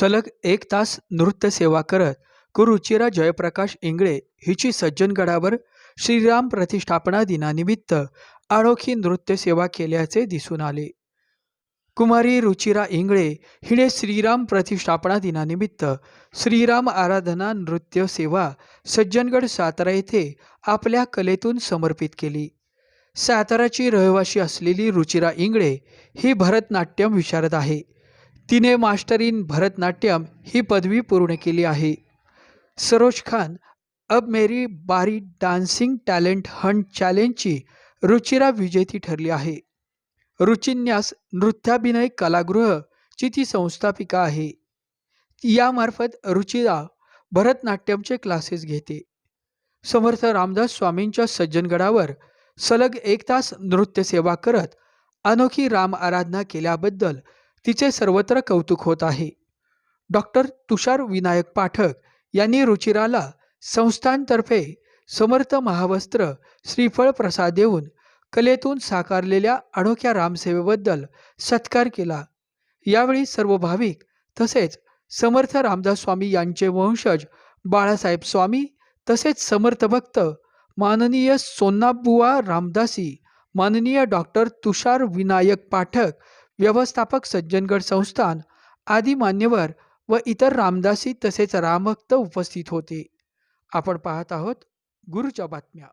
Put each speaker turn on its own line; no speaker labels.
सलग एक तास नृत्य सेवा करत कुरुचिरा जयप्रकाश इंगळे हिची सज्जनगडावर श्रीराम प्रतिष्ठापना दिनानिमित्त अनोखी नृत्य सेवा केल्याचे दिसून आले. कुमारी रुचिरा इंगळे हिने श्रीराम प्रतिष्ठापना दिनानिमित्त श्रीराम आराधना नृत्य सेवा सज्जनगड सातारा येथे आपल्या कलेतून समर्पित केली. साताराची रहिवाशी असलेली रुचिरा इंगळे ही भरतनाट्यम विशारद आहे. तिने मास्टर इन भरतनाट्यम ही पदवी पूर्ण केली आहे. सरोज खान अब मेरी बारी डान्सिंग टॅलेंट हंट चॅलेंजची रुचिरा विजेती ठरली आहे. रुचिन्यास नृत्याभिनय कलागृहची ती संस्थापिका आहे. यामार्फत रुचिरा भरतनाट्यमचे क्लासेस घेते. समर्थ रामदास स्वामींच्या सज्जनगडावर सलग एक तास नृत्यसेवा करत अनोखी राम आराधना केल्याबद्दल तिचे सर्वत्र कौतुक होत आहे. डॉक्टर तुषार विनायक पाठक यांनी रुचिराला संस्थांतर्फे समर्थ महावस्त्र श्रीफळ प्रसाद देऊन कलेतून साकारलेल्या अनोख्या रामसेवेबद्दल सत्कार केला. यावेळी सर्व भाविक तसेच समर्थ रामदास स्वामी यांचे वंशज बाळासाहेब स्वामी तसेच समर्थ भक्त माननीय सोन्नाबुवा रामदासी माननीय डॉक्टर तुषार विनायक पाठक व्यवस्थापक सज्जनगड संस्थान आदी मान्यवर व इतर रामदासी तसेच रामभक्त उपस्थित होते. आपण पाहत आहोत गुरुच्या बातम्या.